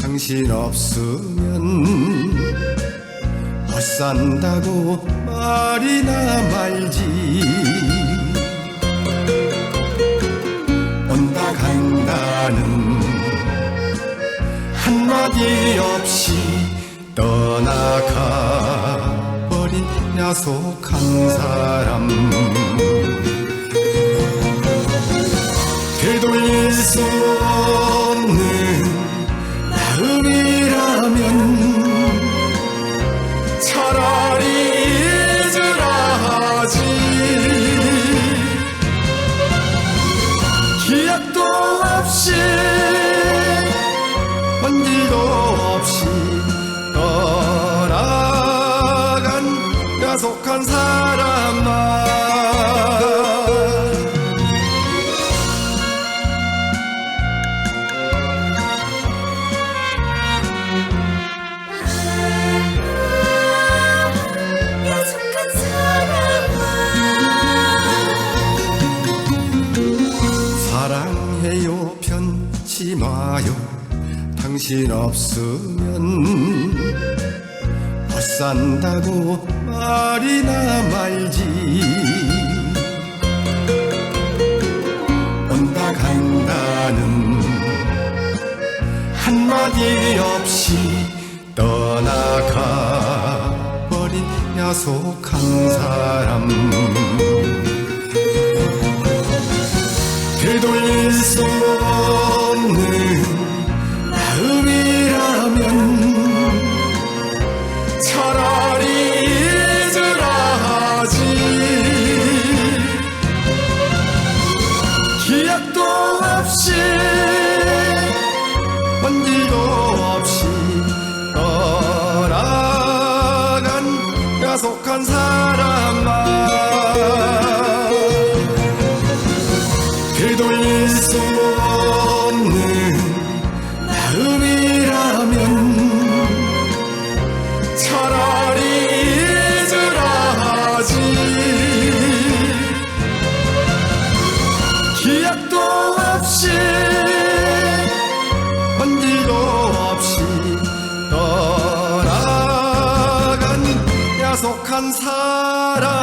당신 없으면 못 산다고 말이나 말지. 온다 간다는 한마디 없이 떠나가 버린 야속한 사람 기약도 없이 먼지도 없이 떠나간 야속한 사람아 당신 없으면 못 산다고 말이나 말지. 온다 간다는 한마디 없이 떠나가 버린 야속한 사람. 되돌릴 수 없는 마음이라면 차라리 잊으라 하지. 기약도 없이 먼지도 없이 떠나간 야속한 사람 없이 먼지도 없이 떠나간 야속한 사람